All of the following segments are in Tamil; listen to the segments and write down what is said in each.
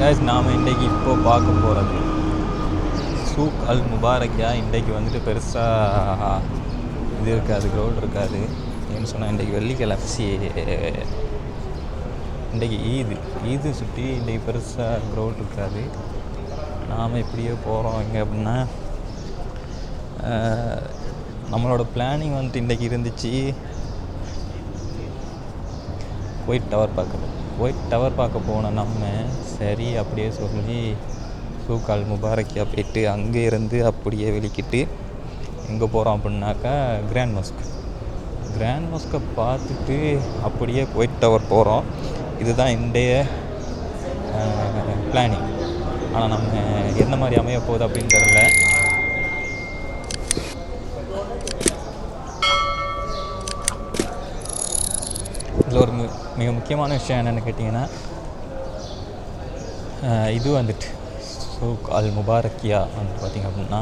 கேஸ் நாம் இன்றைக்கி இப்போது பார்க்க போகிறது சூக் அல் முபாரக்கியா இன்றைக்கு வந்துட்டு பெருசாக இது இருக்காது க்ரௌட் இருக்காது. ஏன்னு சொன்னால் இன்றைக்கி வெள்ளிக்கிழமை. சி. இன்றைக்கி ஈது. ஈது சுற்றி இன்றைக்கி பெருசாக க்ரௌட் இருக்காது. நாம் இப்படியே போகிறோம் எங்கே அப்படின்னா நம்மளோட பிளானிங் வந்துட்டு இன்றைக்கி இருந்துச்சு. ஒயிட் டவர் பார்க்க ஒயிட் டவர் பார்க்க போன நம்ம சரி அப்படியே சொல்லி சூக்கால் முபாரக்கியா போயிட்டு அங்கே இருந்து அப்படியே வெளிக்கிட்டு எங்கே போகிறோம் அப்படின்னாக்கா கிராண்ட் மஸ்க் கிராண்ட் மஸ்கை பார்த்துட்டு அப்படியே ஒயிட் டவர் போகிறோம் இதுதான் இன்றைய பிளானிங் ஆனால் நம்ம என்ன மாதிரி அமைய போகுது அப்படின்னு தெரில இதில் ஒரு மிக முக்கியமான விஷயம் என்னென்னு கேட்டிங்கன்னா இது வந்துட்டு ஸோ அல் முபாரக்கியா வந்து பார்த்திங்க அப்படின்னா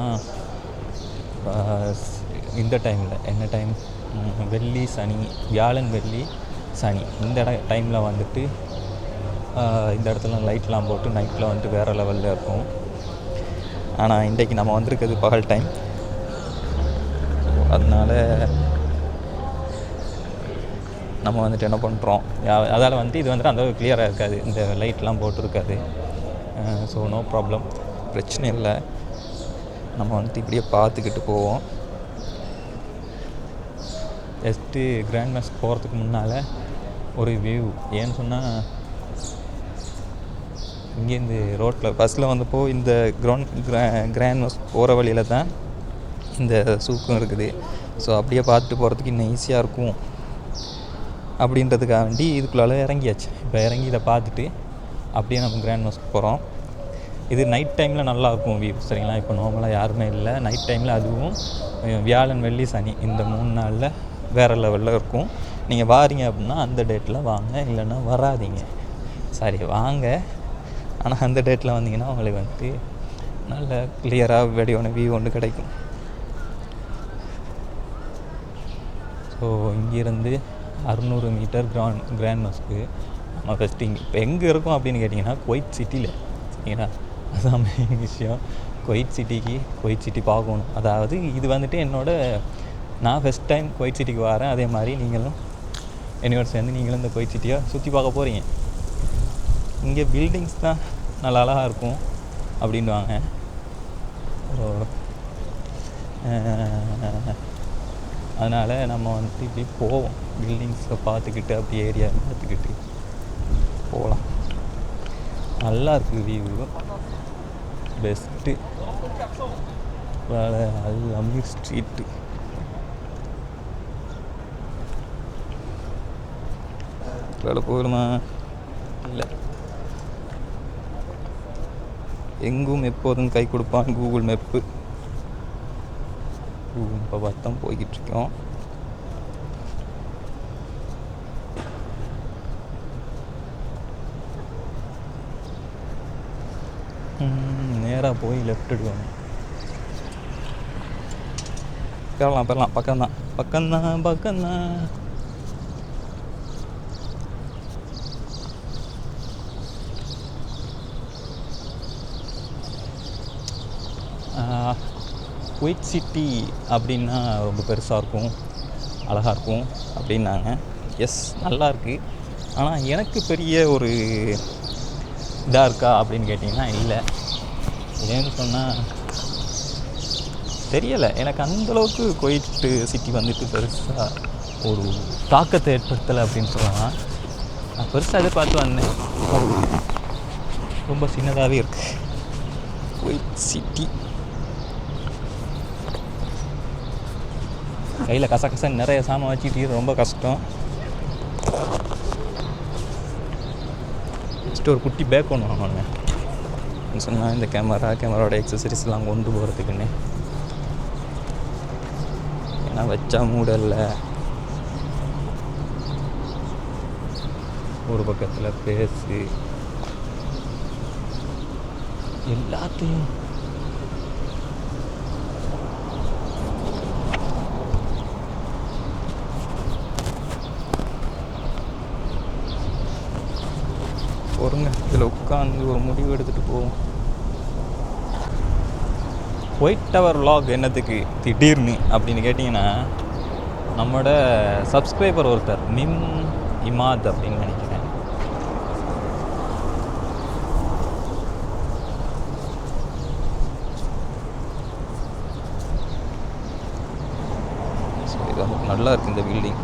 இந்த டைமில் என்ன டைம் வெள்ளி சனி வியாழன் வெள்ளி சனி. இந்த இட டைமில் வந்துட்டு இந்த இடத்துல லைட்லாம் போட்டு நைட்டில் வந்துட்டு வேறு லெவலில் இருக்கும் ஆனால் இன்றைக்கி நம்ம வந்திருக்கிறது பகல் டைம் அதனால் நம்ம வந்துட்டு என்ன பண்ணுறோம் அதால் வந்துட்டு இது வந்துட்டு அந்த கிளியராக இருக்காது. இந்த லைட்லாம் போட்டிருக்காது. ஸோ நோ ப்ராப்ளம் பிரச்சனை இல்லை. நம்ம வந்துட்டு இப்படியே பார்த்துக்கிட்டு போவோம். ஜஸ்ட்டு கிராண்ட் மாஸ் போகிறதுக்கு முன்னால் ஒரு வியூ ஏன்னு சொன்னால் இங்கேருந்து ரோட்டில் பஸ்ஸில் வந்தப்போ இந்த கிரவுண்ட் கிரா கிராண்ட் மாஸ் போகிற வழியில் தான் இந்த சூக்கும் இருக்குது. ஸோ அப்படியே பார்த்துட்டு போகிறதுக்கு இன்னும் ஈஸியாக இருக்கும். அப்படின்றதுக்காக வேண்டி இதுக்குள்ளால இறங்கியாச்சு. இப்போ இறங்கி இதை பார்த்துட்டு அப்படியே நம்ம கிராண்ட் மாஸ்க் போகிறோம் இது நைட் டைமில் நல்லா இருக்கும் வியூ சரிங்களா? இப்போ நார்மலாக யாருமே இல்லை. நைட் டைமில் அதுவும் வியாழன் வெள்ளி சனி இந்த மூணு நாளில் வேறு லெவலில் இருக்கும். நீங்கள் வாரீங்க அப்படின்னா அந்த டேட்டில் வாங்க இல்லைன்னா வராதீங்க. சாரி வாங்க. ஆனால் அந்த டேட்டில் வந்தீங்கன்னா உங்களுக்கு வந்துட்டு நல்ல கிளியராக வெடியான வியூ ஒன்று கிடைக்கும். ஸோ இங்கேருந்து அறுநூறு மீட்டர் கிராண்ட் கிராண்ட் மஸ்க்கு நம்ம ஃபஸ்ட்டு இங்கே இப்போ எங்கே இருக்கோம் அப்படின்னு கேட்டிங்கன்னா குவைத் சிட்டியில் சரிங்களா? அதுதான் மெயின் விஷயம். குவைத் சிட்டிக்கு குவைத் சிட்டி பார்க்கணும். அதாவது இது வந்துட்டு என்னோட நான் ஃபஸ்ட் டைம் குவைத் சிட்டிக்கு வரேன். அதே மாதிரி நீங்களும் என்னோட சேர்ந்து நீங்களும் இந்த குவைத் சிட்டியை சுற்றி பார்க்க போகிறீங்க இங்கே பில்டிங்ஸ் தான் நல்லா அழகாக இருக்கும் அப்படின்வாங்க அதனால் நம்ம வந்துட்டு இப்படி போவோம். பில்டிங்ஸை பார்த்துக்கிட்டு அப்படி ஏரியா பார்த்துக்கிட்டு. போகலாம். நல்லா இருக்குது வியூ பெஸ்ட்டு வேலை எல்லாமே ஸ்ட்ரீட்டு வேலை போகணுமா? இல்லை. எங்கும் எப்போதும் கை கொடுப்பான் கூகுள் மேப்பு. கூகுள் மேப்பை பார்த்து தான் போய்கிட்டு இருக்கோம். நேராக போய் லெஃப்ட் எடுக்கணும் போயிடலாம் போயிடலாம் பக்கம்தான் பக்கம்தான் பக்கம்தான் ஆஹ், சிட்டி அப்படின்னா ரொம்ப பெருசாக இருக்கும். அழகாக இருக்கும் அப்படின்னாங்க. எஸ் நல்லா இருக்குது ஆனால் எனக்கு பெரிய ஒரு இதாக இருக்கா அப்படின்னு கேட்டிங்கன்னா இல்லை. ஏன்னு சொன்னால் தெரியலை. எனக்கு அந்தளவுக்கு கோயிட்டு சிட்டி வந்துட்டு பெருசாக ஒரு தாக்கத்தை ஏற்படுத்தலை அப்படின்னு சொல்லலாம். நான் பெருசாக எதிர்பார்த்து வந்தேன். ரொம்ப சின்னதாகவே இருக்குது குவைட் சிட்டி கையில் கசகச நிறைய சாமான் வச்சுக்கிட்டு ரொம்ப கஷ்டம். ஃபஸ்ட்டு ஒரு குட்டி பேக் ஒன்று வாங்கணுங்க சொன்னால் இந்த கேமரா கேமராவோட எக்ஸசரிஸ்லாம் கொண்டு போகிறதுக்குன்னு ஏன்னா வச்சா மூடல ஒரு பக்கத்தில் பேசு எல்லாத்தையும் பொறுங்க. இதில் உட்காந்து ஒரு முடிவு எடுத்துகிட்டு போவோம். ஒயிட் டவர் லாக் என்னத்துக்கு? திடீர்னு அப்படின்னு கேட்டிங்கன்னா நம்மளோட சப்ஸ்கிரைபர் ஒருத்தர் மிம் இமாத் அப்படின்னு நினைக்கிறேன் So, இது வந்து நல்லா இருக்கு இந்த பில்டிங்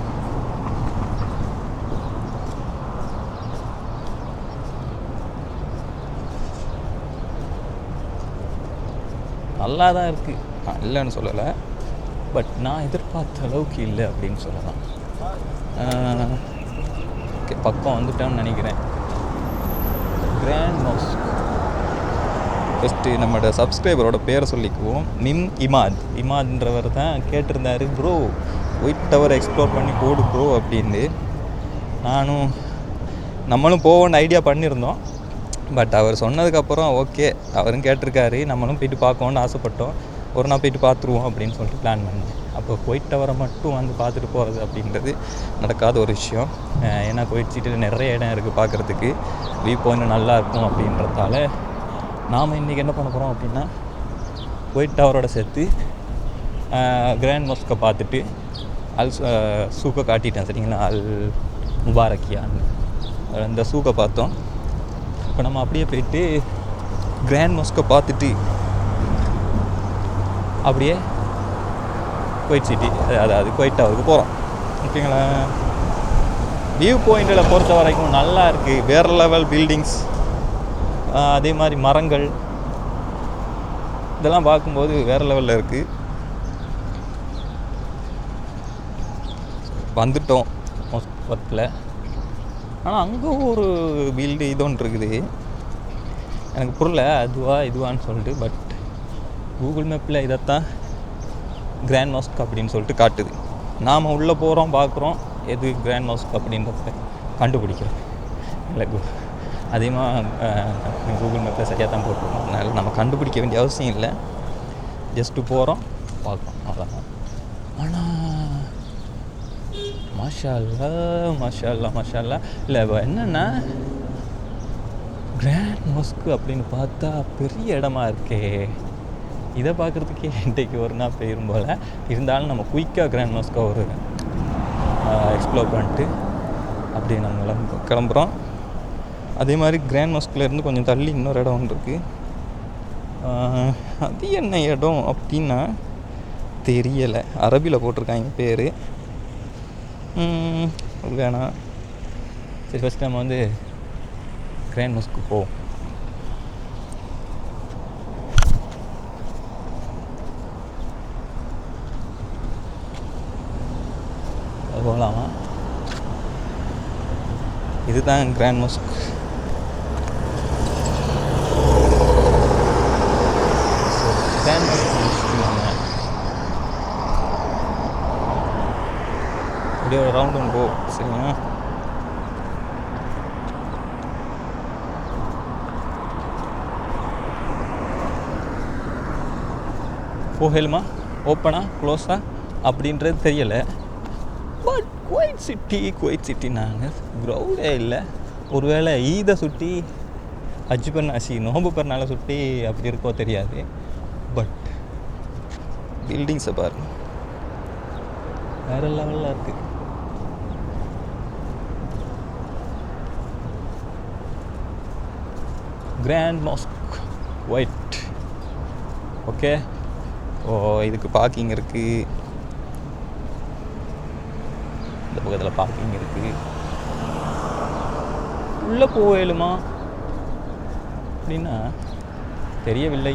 நல்லா தான் இருக்குது நான் இல்லைன்னு சொல்லலை. பட் நான் எதிர்பார்த்த அளவுக்கு இல்லை அப்படின்னு சொல்லலாம். ஓகே பக்கம் வந்துட்டோம்னு நினைக்கிறேன். கிராண்ட் மாஸ்க் ஃபஸ்ட்டு நம்மளோட சப்ஸ்கிரைபரோட பேரை சொல்லிக்குவோம். நிம் இமாத் இமாத்ன்றவர் தான் கேட்டிருந்தாரு ப்ரோ ஒயிட் டவர் எக்ஸ்ப்ளோர் பண்ணி போடு ப்ரோ அப்படின்னு. நானும் நம்மளும் போவோன்னு ஐடியா பண்ணியிருந்தோம். பட் அவர் சொன்னதுக்கப்புறம் ஓகே அவரும் கேட்டிருக்காரு. நம்மளும் போயிட்டு பார்க்கணுன்னு ஆசைப்பட்டோம். ஒரு நாள் போயிட்டு பார்த்துருவோம் அப்படின்னு சொல்லிட்டு பிளான் பண்ணேன். அப்போ குவைட் டவரை மட்டும் வந்து பார்த்துட்டு போகிறது அப்படின்றது நடக்காத ஒரு விஷயம். ஏன்னா குவைட் சீட்டில் நிறைய இடம் இருக்குது பார்க்குறதுக்கு. வியூ பாயிண்ட் நல்லா இருக்கும் அப்படின்றதால நாம் இன்றைக்கி என்ன பண்ண போகிறோம் அப்படின்னா குவைட் டவரோட சேர்த்து கிராண்ட் மஸ்கை பார்த்துட்டு அல் சூக்கை காட்டிட்டேன். சரிங்களா? அல் முபாரக்கியான்னு. அந்த சூக்கை பார்த்தோம். இப்போ நம்ம அப்படியே போயிட்டு கிராண்ட் மஸ்கை பார்த்துட்டு அப்படியே குவைட் சிட்டி அதாவது குவைட் டவருக்கு போகிறோம் ஓகேங்களா? வியூ பாயிண்டில் பொறுத்த வரைக்கும் நல்லா இருக்குது வேறு லெவல் பில்டிங்ஸ் அதே மாதிரி மரங்கள். இதெல்லாம் பார்க்கும்போது வேறு லெவலில் இருக்குது வந்துட்டோம். மொத்தத்தில் ஆனால் அங்கே ஒரு பில்டு இது ஒன்று இருக்குது எனக்கு புரியல அதுவா இதுவான்னு சொல்லிட்டு பட் கூகுள் மேப்பில் இதைத்தான் கிராண்ட் மாஸ்க் அப்படின்னு சொல்லிட்டு காட்டுது. நாம் உள்ளே போகிறோம் பார்க்குறோம் எது கிராண்ட் மாஸ்க் அப்படின்றத கண்டுபிடிக்கிறோம். இல்லை கூ அதிகமாக கூகுள் மேப்பில் சரியாக தான் போட்டிருக்கோம். அதனால் நம்ம கண்டுபிடிக்க வேண்டிய அவசியம் இல்லை. ஜஸ்ட்டு போகிறோம் பார்க்குறோம் அவ்வளோதான் ஆனால் மாஷால்லா மாஷால்லா மாஷால்லா. இல்லை இப்போ என்னென்னா கிராண்ட் மஸ்க் அப்படின்னு பார்த்தா பெரிய இடமா இருக்கே. இதை பார்க்குறதுக்கே இன்றைக்கு ஒரு நாள் போயிரும் போல். இருந்தாலும் நம்ம குயிக்காக கிராண்ட் மஸ்கை ஒரு எக்ஸ்ப்ளோர் பண்ணிட்டு அப்படி நம்ம கிளம்புறோம். அதே மாதிரி கிராண்ட் மஸ்கில் கொஞ்சம் தள்ளி இன்னொரு இடம் ஒன்று இருக்குது அது என்ன இடம் அப்படின்னா தெரியலை. அரபியில் போட்டிருக்காங்க பேர். வேணாம் சரி ஃபஸ்ட் நம்ம வந்து கிராண்ட் மஸ்க்கு போவோம் அது போகலாமா இதுதான் கிராண்ட் மஸ்க் கிராண்ட் மஸ்க் அப்படியே ஒரு ரவுண்ட் ஒன்று போ சரிங்களா போகலுமா ஓப்பனா க்ளோஸா அப்படின்றது தெரியலை. But Kuwait city Kuwait city நாங்கள் க்ரௌடே இல்லை. ஒருவேளை ஈதை சுட்டி ஹஜ் பண்ணாசி நோம்பு பெருநாளை சுட்டி அப்படி இருக்கோ தெரியாது. பட் பில்டிங்ஸை பாருங்க. வேறு லெவலில் இருக்குது கிராண்ட் மாஸ்க் ஒயிட் ஓகே ஓ இதுக்கு பார்க்கிங் இருக்குது இந்த பக்கத்தில் பார்க்கிங் இருக்குது உள்ளே போயிலுமா அப்படின்னா தெரியவில்லை.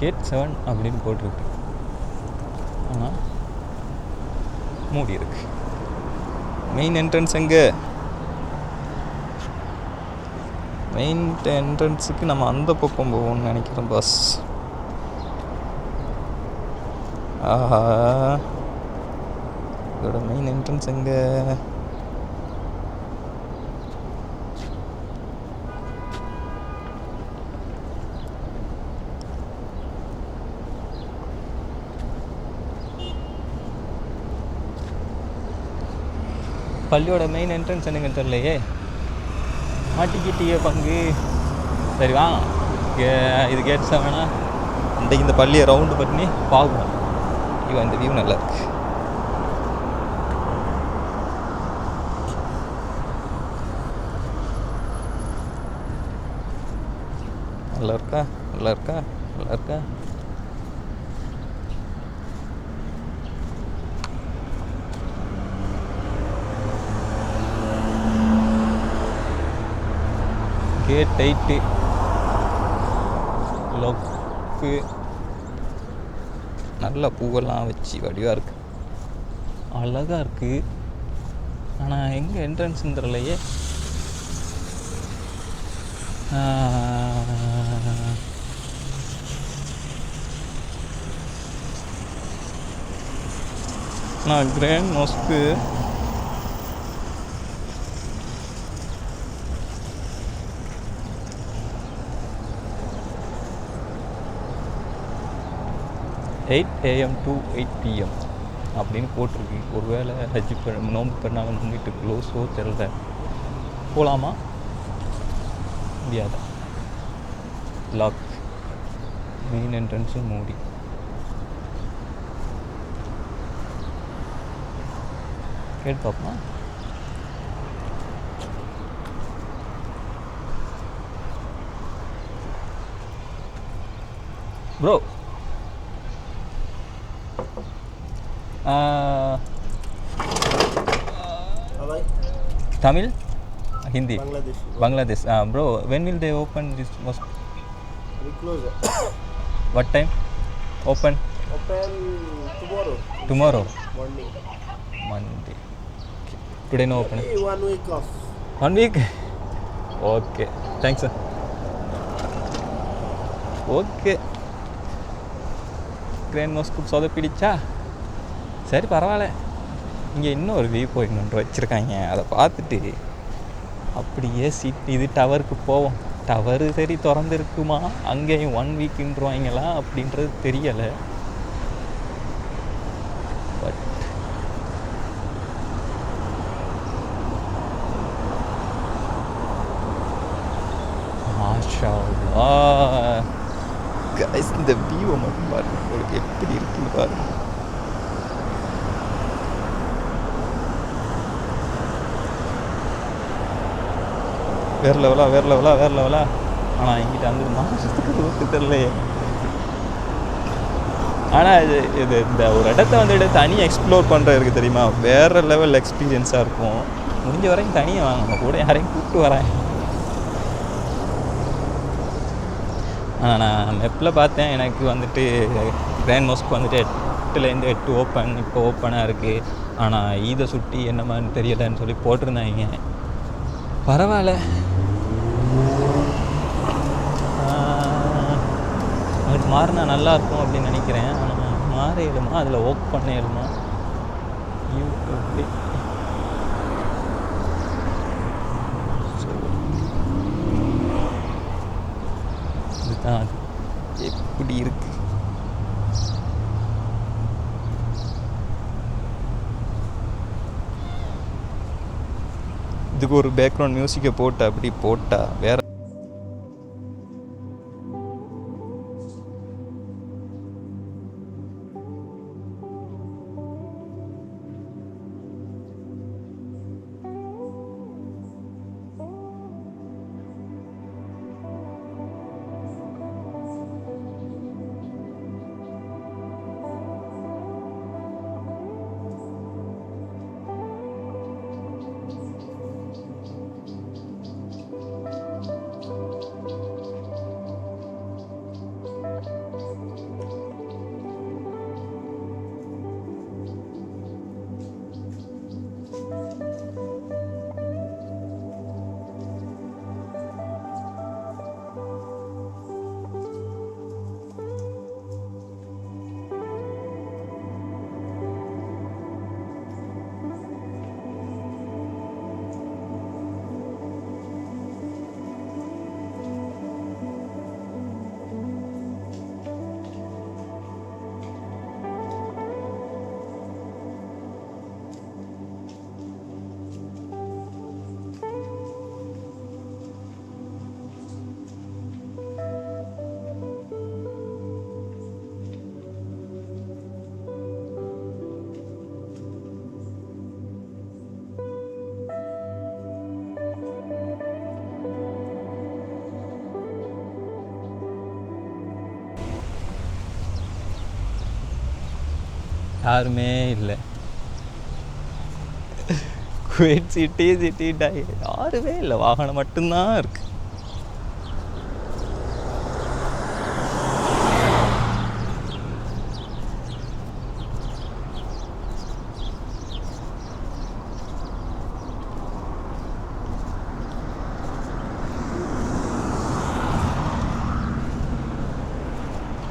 கேட் செவன் அப்படின்னு போட்டிருக்கு. ஆனால் மூடி இருக்கு மெயின் என்ட்ரன்ஸ் எங்கே? மெயின் என்ட்ரன்ஸுக்கு நம்ம அந்த பக்கம் போவோம்னு நினைக்கிறேன் பஸ் ஆஹா. இதோட மெயின் என்ட்ரன்ஸ் எங்கே? பள்ளியோட மெயின் என்ட்ரன்ஸ் என்னங்க தெரியலையே? மாட்டிக்கிட்டிய பங்கு. சரி வாங்க. கே- இது கேட்ஸ் வேணால் இன்றைக்கு இந்த பள்ளியை ரவுண்டு பண்ணி பார்ப்போம் இவன் இந்த வியூ நல்லா இருக்கு. நல்லா இருக்கா? நல்லா இருக்கா? நல்லா இருக்கா? K tight. லொக்கு நல்ல பூவெல்லாம் வச்சு வடிவாக இருக்கு. அழகாக இருக்கு. ஆனால் எங்கே என்ட்ரன்ஸ்னு தெரியலையே. நான் grand மோஸ்க்கு eight AM to eight PM அப்படின்னு போட்டிருக்கு. ஒருவேளை ஹஜ் பண்ண நோம்பு பண்ணாங்க நோம்பிட்டு க்ளோஸோ தெரில போகலாமா முடியாது? லாக் மெயின் என்ட்ரன்ஸும் மூடி. கேட்டு பார்ப்போமா? Bro Tamil? Hindi? Bangladesh. Bangladesh. Uh, bro, when will they open this mosque? We close. what time? Open? Open tomorrow. Tomorrow? Morning. Monday. Today no open? One week off. One week? okay. Thanks, sir. Okay crane മോസ്കുപ്പ് സ്വതപ്പിടിച്ചാ ശരി പറവാളേ இங்கே இன்னும் ஒரு வியூ பாயிண்ட் ஒன்று வச்சுருக்காங்க. அதை பார்த்துட்டு அப்படியே சீட் இது டவருக்கு போவோம். டவரு சரி திறந்துருக்குமா? அங்கேயும் ஒன் வீக்குன்றவாங்களா அப்படின்றது தெரியலை பட் மாஷா கைஸ் இந்த வியூவை மட்டும் பாருங்க உங்களுக்கு எப்படி இருக்குன்னு பாருங்க வேற லெவலா வேறு லெவலா வேறு லெவலா ஆனால் எங்கிட்ட அந்த மாசத்துக்கு தெரியலையே. ஆனால் இது இது இந்த ஒரு இடத்த வந்துட்டு தனியாக எக்ஸ்ப்ளோர் பண்ணுறதுக்கு தெரியுமா? வேறு லெவல் எக்ஸ்பீரியன்ஸாக இருக்கும். முடிஞ்ச வரைக்கும் தனியாக வாங்க. நம்ம கூட யாரையும் கூப்பிட்டு வரேன். ஆனால் நான் மெப்பில் பார்த்தேன். எனக்கு வந்துட்டு கிராண்ட் மோஸ்க் வந்துட்டு எட்டுலேருந்து எட்டு ஓப்பன் இப்போ ஓப்பனாக இருக்குது ஆனால் ஈதை சுட்டி என்னமான்னு தெரியலன்னு சொல்லி போட்டிருந்தாங்க. பரவாயில்ல ஆஹ், அது மாறினா நல்லா இருக்கும் அப்படின்னு நினைக்கிறேன். ஆனால் மாறிடுமா அதில் ஒர்க் பண்ணிடுமா இயலுமா இதுதான் அது. எப்படி இருக்கு? இதுக்கு ஒரு பேக்ரவுண்ட் மியூசிக்கை போட்டு அப்படி போட்டா வேற யாருமே இல்லை. குவைட் சிட்டி சிட்டிடா யாருமே இல்லை. வாகனம் மட்டும்தான் இருக்கு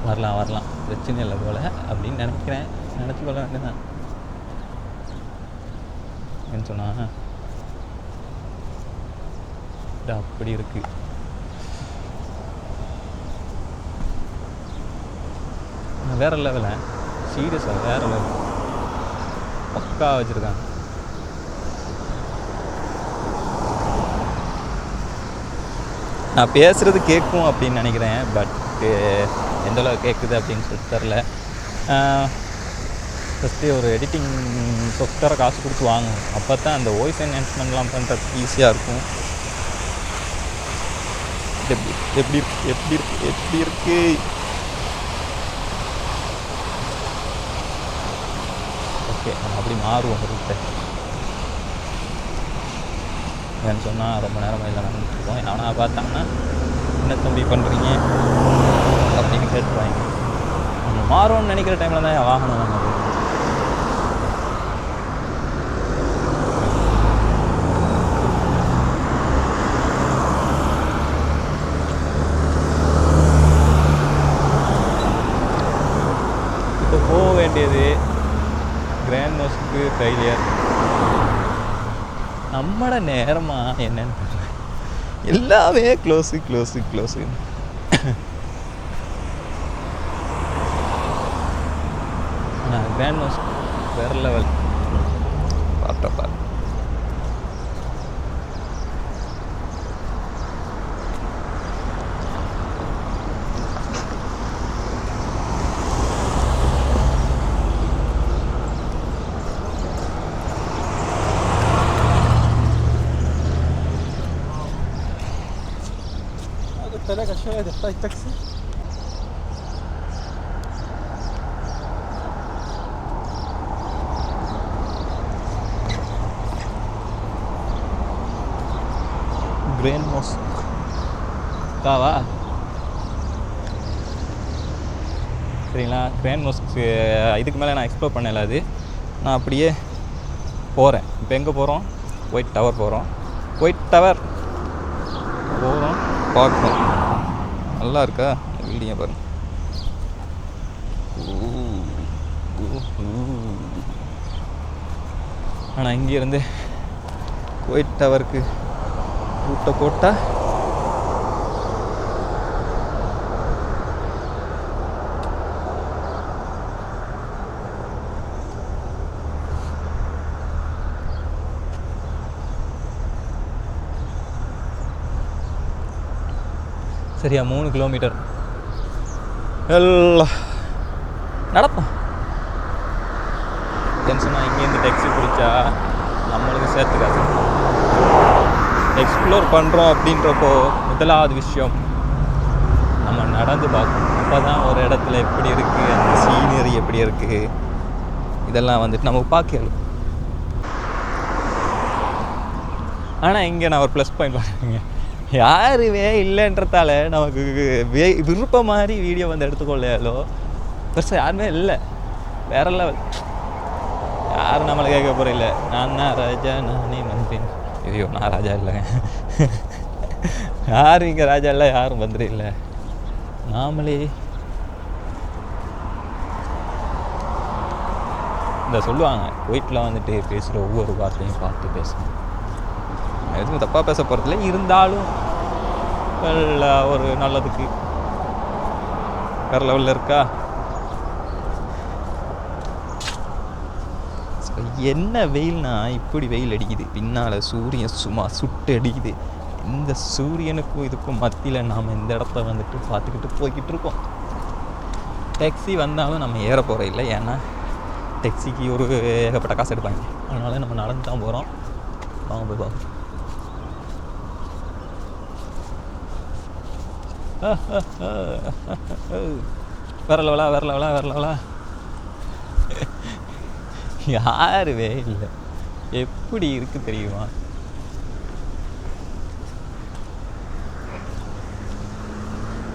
வரலாம் வரலாம் பிரச்சனை இல்லை போல அப்படின்னு நினைக்கிறேன் நினச்சிக்கொள்ள என்ன சொன்னா அப்படி இருக்கு. வேற லெவல சீரியஸாக வேற லெவல் பக்கா வச்சுருக்காங்க. நான் பேசுகிறது கேட்கும் அப்படின்னு நினைக்கிறேன் பட் எந்த அளவுக்கு கேட்குது அப்படின்னு சொல்லிட்டு தெரில ஃபஸ்ட்டு ஒரு எடிட்டிங் சாஃப்ட்வேரை காசு கொடுத்து வாங்கணும் அப்போ தான் அந்த வாய்ஸ் என்ஹான்ஸ்மெண்ட்லாம் பண்ணுறதுக்கு ஈஸியாக இருக்கும் எப்படி எப்படி எப்படி இருக்கு எப்படி இருக்கு ஓகே நம்ம அப்படி மாறுவோம் ரூட்டை ஏன்னு சொன்னால் ரொம்ப நேரமாக இல்லை நடந்துட்டுருக்கோம் எவனா பார்த்தாங்கன்னா என்ன தம்பி பண்ணுறீங்க அப்படின்னு கேட்டுருவாங்க நம்ம மாறும்னு நினைக்கிற டைமில் தான் வாகனம் நம்ம போகும். இப்போ போக வேண்டியது கிராண்ட் மோஸ்க்கு ஃபெயிலியர் நம்மட நேரமா என்னன்னு தெரியல எல்லாமே க்ளோஸு க்ளோஸு க்ளோஸு ஆனால் Esta la cayó de esta taxi. Gremos. Estaba. சரிங்களா கிரேன் மோஸ்க்கு இதுக்கு மேலே நான் எக்ஸ்ப்ளோர் பண்ணல அது நான் அப்படியே போகிறேன் இப்போ எங்கே போகிறோம் ஒயிட் டவர் போகிறோம் ஒயிட் டவர் பார்க்கணும். நல்லா இருக்கா? பில்டிங்கை பாருங்க. ஆனால் இங்கேருந்து ஒயிட் டவருக்கு ரூட்டை போட்டால் சரியா மூணு கிலோமீட்டர் எல்லாம். நடப்போம். டென்ஷனாக இங்கேருந்து டெக்ஸி பிடிச்சா நம்மளுக்கு சேர்த்துக்காது எக்ஸ்ப்ளோர் பண்ணுறோம் அப்படின்றப்போ முதலாவது விஷயம் நம்ம நடந்து பார்க்கணும். அப்போ தான் ஒரு இடத்துல எப்படி இருக்குது அந்த சீனரி எப்படி இருக்குது இதெல்லாம் வந்துட்டு நமக்கு பார்க்கலும் ஆனால் இங்கே நான் ஒரு ப்ளஸ் பாயிண்ட் பார்க்குறேங்க. யாருமே இல்லைன்றதால நமக்கு வே விருப்பம் மாதிரி வீடியோ வந்து எடுத்துக்கொள்ளையாலோ பெருசாக யாருமே இல்லை. வேற லெவல் யாரும் நம்மளை கேட்க போகிற இல்லை. நான் தான் ராஜா நானே மந்திரன் ஐயோ நான் ராஜா இல்லைங்க யாரும் இங்கே ராஜா இல்லை யாரும் மந்திரி இல்லை. நாமளே. இந்த சொல்லுவாங்க வீட்டில் வந்துட்டு பேசுகிற ஒவ்வொரு வார்த்தையும் பார்த்து பேசணும். எதுவும் தப்பாக பேச போகிறதில்ல இருந்தாலும் நல்ல ஒரு நல்லதுக்கு வேறு லெவலில் இருக்கா? என்ன வெயில்னா இப்படி வெயில் அடிக்குது. பின்னால் சூரியன் சும்மா சுட்டு அடிக்குது. இந்த சூரியனுக்கும் இதுக்கும் மத்தியில் நாம் இந்த இடத்த வந்துட்டு பார்த்துக்கிட்டு போய்கிட்டு இருக்கோம். டாக்ஸி வந்தாலும் நம்ம ஏற போகிற இல்லை. ஏன்னா டாக்ஸிக்கு ஒரு ஏகப்பட்ட காசு எடுப்பாங்க. அதனால நம்ம நடந்து தான் போகிறோம் வாங்க போய் பார்ப்போம். வேற லெவலா வேற லெவலா வேற லெவலா யாருவே இல்லை. எப்படி இருக்கு தெரியுமா?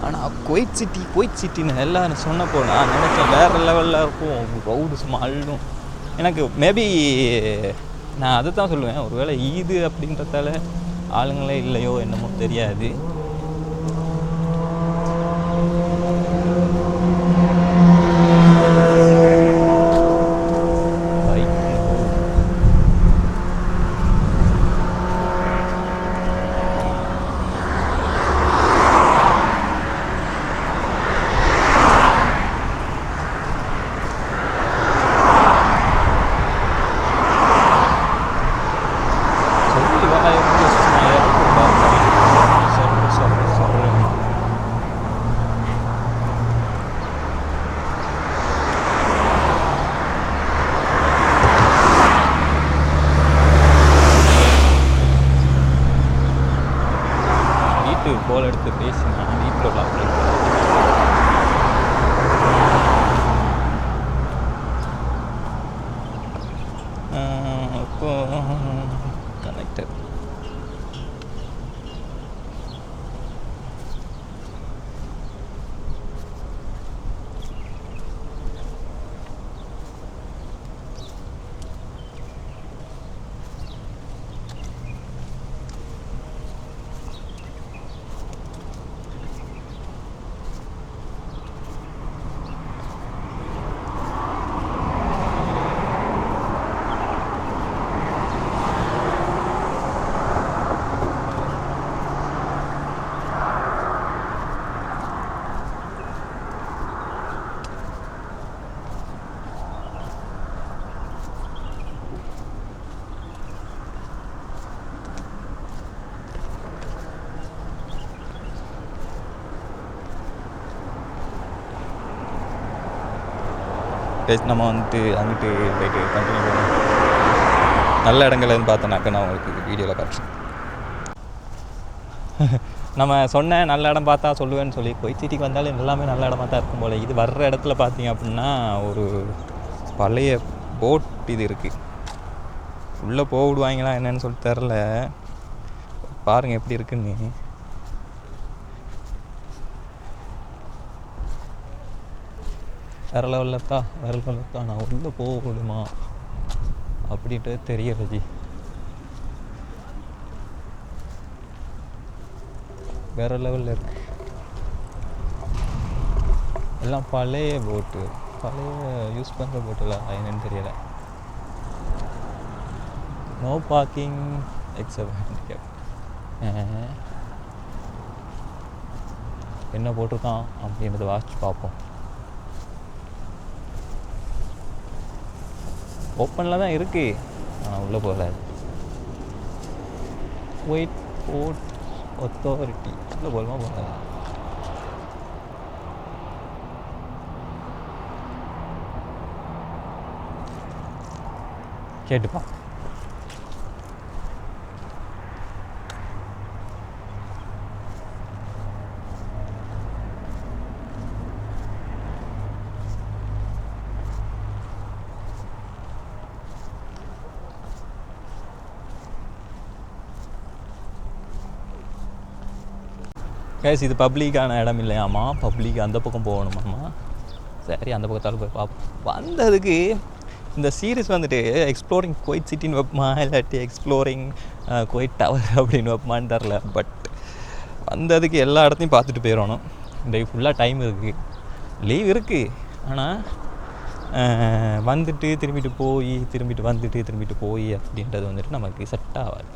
ஆனால் குவைத் சிட்டி கொயிட் சிட்டின்னு எல்லாரும் சொன்னப்போ நான் நினச்சேன் வேறு லெவலில் இருக்கும். ரவுடு அள்ளும். எனக்கு மேபி நான் அதை தான் சொல்லுவேன். ஒருவேளை ஈது அப்படின்றதால ஆளுங்களே இல்லையோ என்னமோ தெரியாது Bike. சொல்லி வாயை மூடி சும்மா ஏறக்கூடாது. சொல்லு, சொல்லு, சொல்லு. வீட்டுக்கு கோல் எடுத்து பேசினா வீட்டில் உள்ள அப்படி இப்போ கனெக்டட் நம்ம வந்துட்டு அங்கிட்டு போயிட்டு கண்டினியூ பண்ணுவோம் நல்ல இடங்கள்னு பார்த்தோன்னாக்க நான் உங்களுக்கு வீடியோவில் காட்டுறேன். நம்ம சொன்ன நல்ல இடம் பார்த்தா சொல்லுவேன்னு சொல்லி போய் சிட்டிக்கு வந்தாலும் எல்லாமே நல்ல இடமா தான் இருக்கும் போல. இது வர்ற இடத்துல பார்த்தீங்க அப்படின்னா ஒரு பழைய போட் இது இருக்குது உள்ளே போக விடுவாங்களா என்னன்னு சொல்லி தெரில பாருங்கள் எப்படி இருக்குன்னு. வேறு லெவலில் இருக்கா வேறு லெவலில் தான் நான் உள்ளே போக முடியுமா அப்படின்ட்டு தெரியறது ஜி. வேறு லெவலில் இருக்கு. எல்லாம் பழைய போட்டு பழைய யூஸ் பண்ணுற போட்டில் என்னன்னு தெரியலை. நோ பார்க்கிங் எக்ஸப்ட் ஹேண்டிகேப் என்ன போட்டிருக்கான் அப்படின்றத வாசிச்சு பார்ப்போம். ஓப்பனில் தான் இருக்குது ஆனால் உள்ளே போகல. ஒயிட் போர்ட் அத்தாரிட்டி உள்ளே போகலாமா? போகல கேட்டுப்பான் கேஸ் இது பப்ளிக்கான இடம் இல்லையாம்மா பப்ளிக் அந்த பக்கம் போகணுமாம்மா சரி அந்த பக்கத்தால் போய் பார்ப்போம் வந்ததுக்கு இந்த சீரீஸ் வந்துட்டு எக்ஸ்ப்ளோரிங் குவைட் சிட்டின்னு வைப்பமா? இல்லாட்டி எக்ஸ்ப்ளோரிங் குவைட் டவர் அப்படின்னு வைப்பமான்னு தெரில பட் வந்ததுக்கு எல்லா இடத்தையும் பார்த்துட்டு போயிடணும். இன்றைக்கு ஃபுல்லாக டைம் இருக்குது லீவ் இருக்குது ஆனால் வந்துட்டு திரும்பிட்டு போய் திரும்பிட்டு வந்துட்டு திரும்பிட்டு போய் அப்படின்றது வந்துட்டு நமக்கு செட் ஆகாது.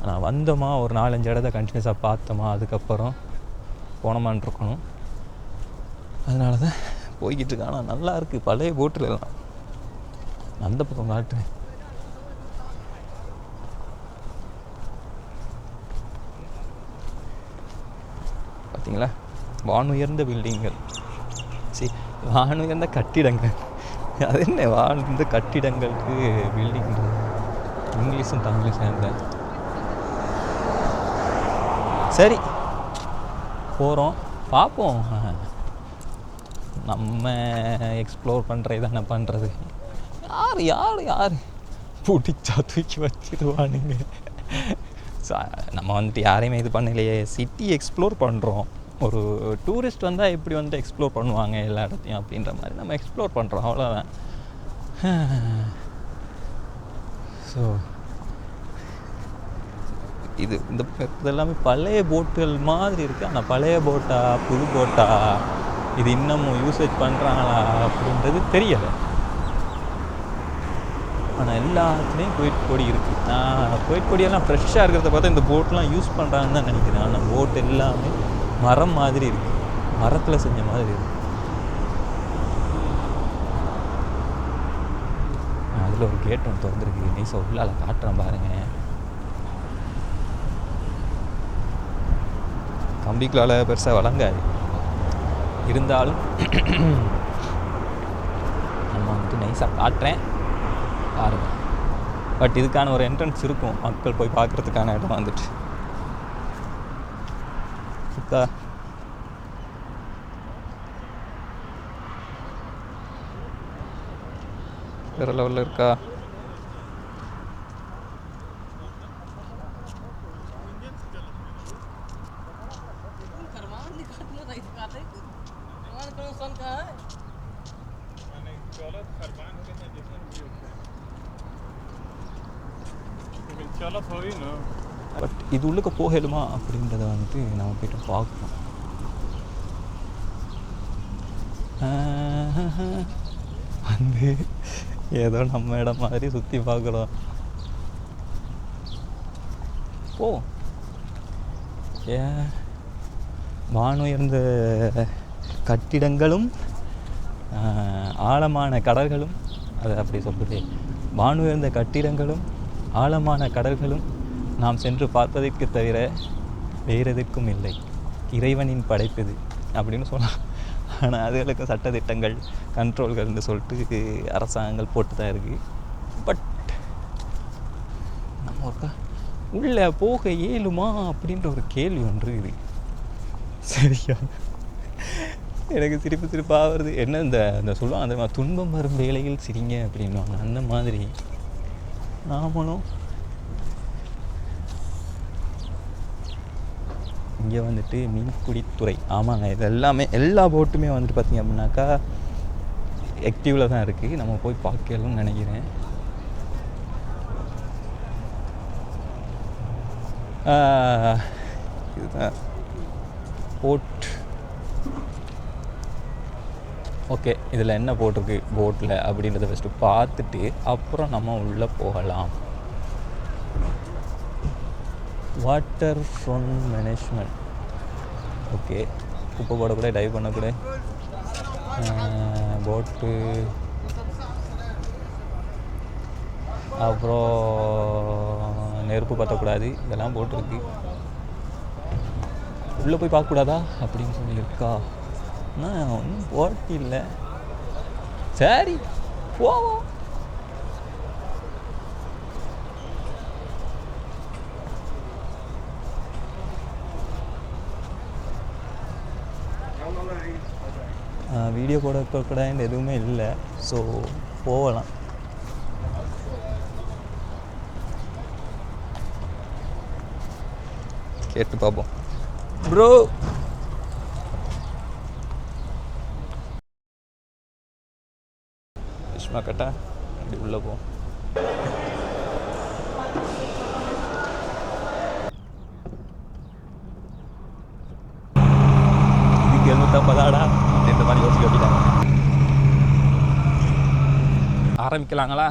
ஆனால் வந்தோமா? ஒரு நாலஞ்சு இடத்த கண்டினியூஸாக பார்த்தோமா? அதுக்கப்புறம் போனோமான் இருக்கணும் அதனால தான் போய்கிட்டு இருக்கு. ஆனால் நல்லா இருக்குது பழைய போட்டில் எல்லாம். அந்த பக்கம் காட்டுறேன் பார்த்தீங்களா வானுயர்ந்த பில்டிங்கள் சரி வானுயர்ந்த கட்டிடங்கள். அது என்ன? வானுயர்ந்த கட்டிடங்களுக்கு பில்டிங் இங்கிலீஷும் தமிழும் சேர்ந்த. சரி. போகிறோம் பார்ப்போம் நம்ம எக்ஸ்ப்ளோர் பண்ணுறது தானே பண்ணுறது யார் யார் யார்? பிடிச்சா தூக்கி வச்சிடுவானுங்க நம்ம வந்துட்டு யாரையுமே இது பண்ணலையே. சிட்டி எக்ஸ்ப்ளோர் பண்ணுறோம் ஒரு டூரிஸ்ட் வந்தால் எப்படி வந்து எக்ஸ்ப்ளோர் பண்ணுவாங்க எல்லா இடத்தையும் அப்படின்ற மாதிரி நம்ம எக்ஸ்ப்ளோர் பண்ணுறோம் அவ்வளோதான் ஸோ இது இந்த இதெல்லாமே இது எல்லாமே பழைய போட்டுகள் மாதிரி இருக்குது ஆனால் பழைய போட்டா புது போட்டா இது இன்னமும் யூசேஜ் பண்ணுறாங்களா அப்படின்றது தெரியலை. ஆனால் எல்லாத்துலேயும் குவைட் கொடி இருக்குது நான் குவைட் கொடியெல்லாம் ஃப்ரெஷ்ஷாக இருக்கிறத பார்த்தா இந்த போட்லாம் யூஸ் பண்ணுறாங்கன்னு தான் நினைக்கிறேன். ஆனால் போட் எல்லாமே மரம் மாதிரி இருக்குது மரத்தில் செஞ்ச மாதிரி இருக்குது அதில் ஒரு கேட் ஒன்று திறந்துருக்கு நீ உள்ளால் காட்டுறேன் பாருங்கள் கம்பிக்குள்ளால் பெருசாக வழங்காது இருந்தாலும் நம்ம வந்துட்டு நைஸாக காட்டுறேன். பாருங்க. பட் இதுக்கான ஒரு என்ட்ரன்ஸ் இருக்கும். மக்கள் போய் பார்க்குறதுக்கான இடம் வந்துட்டு. இருக்கா வேற லெவலில் இருக்கா? போகலுமா அப்படின்றத வந்துட்டு நம்ம போய்ட்டு பார்க்கணும். வந்து ஏதோ நம்ம இடம் மாதிரி சுற்றி பார்க்குறோம். போ ஏ வானுயர்ந்த கட்டிடங்களும் ஆழமான கடல்களும் அதை அப்படி சொல்லுது வானுயர்ந்த கட்டிடங்களும் ஆழமான கடல்களும் நாம் சென்று பார்ப்பதற்கு தவிர வேறு எதுக்கும் இல்லை. இறைவனின் படைப்பது அப்படின்னு சொல்லலாம் ஆனால் அதுகளுக்கு சட்டத்திட்டங்கள் கண்ட்ரோல்கள்னு சொல்லிட்டு அரசாங்கங்கள் போட்டு தான் இருக்குது பட் நம்ம ஒருக்கா உள்ளே போக இயலுமா அப்படின்ற ஒரு கேள்வி ஒன்று இருக்குது சரியா? எனக்கு சிரிப்பு சிரிப்பாக வருது. என்ன இந்த இந்த சொல்லுவாங்க அந்த மாதிரி துன்பம் வரும் வேலையில் சிரிங்க அப்படின்வாங்க அந்த மாதிரி. நாமளும் இங்கே வந்துட்டு மீன்குடித்துறை ஆமாங்க இது எல்லாமே எல்லா போட்டுமே வந்துட்டு பார்த்தீங்க அப்படின்னாக்கா ஆக்டிவில் தான் இருக்குது நம்ம போய் பார்க்கலாம்னு நினைக்கிறேன். இதுதான். போட். ஓகே இதில் என்ன போட்டிருக்கு? போட்டில் அப்படின்றத ஃபஸ்ட்டு பார்த்துட்டு அப்புறம் நம்ம உள்ளே போகலாம். வாட்டர் ஃப்ரண்ட் மேனேஜ்மெண்ட் ஓகே குப்பை போடக்கூட டைவ் பண்ணக்கூட போட்டு அப்புறம் நெருப்பு பற்றக்கூடாது இதெல்லாம் போட்டிருக்கு. உள்ளே போய் பார்க்கக்கூடாதா? அப்படின்னு சொல்லியிருக்கா நான் ஒன்றும் போட்டி இல்லை. சரி போவோம். வீடியோ போட கூடாதுன்னு எதுவுமே இல்லை. ஸோ போகலாம். கேட்டு பார்ப்போம் ப்ரோ விஷ்மா கட்டா அப்படி உள்ளே போ. ஆரம்பிக்கலாங்களா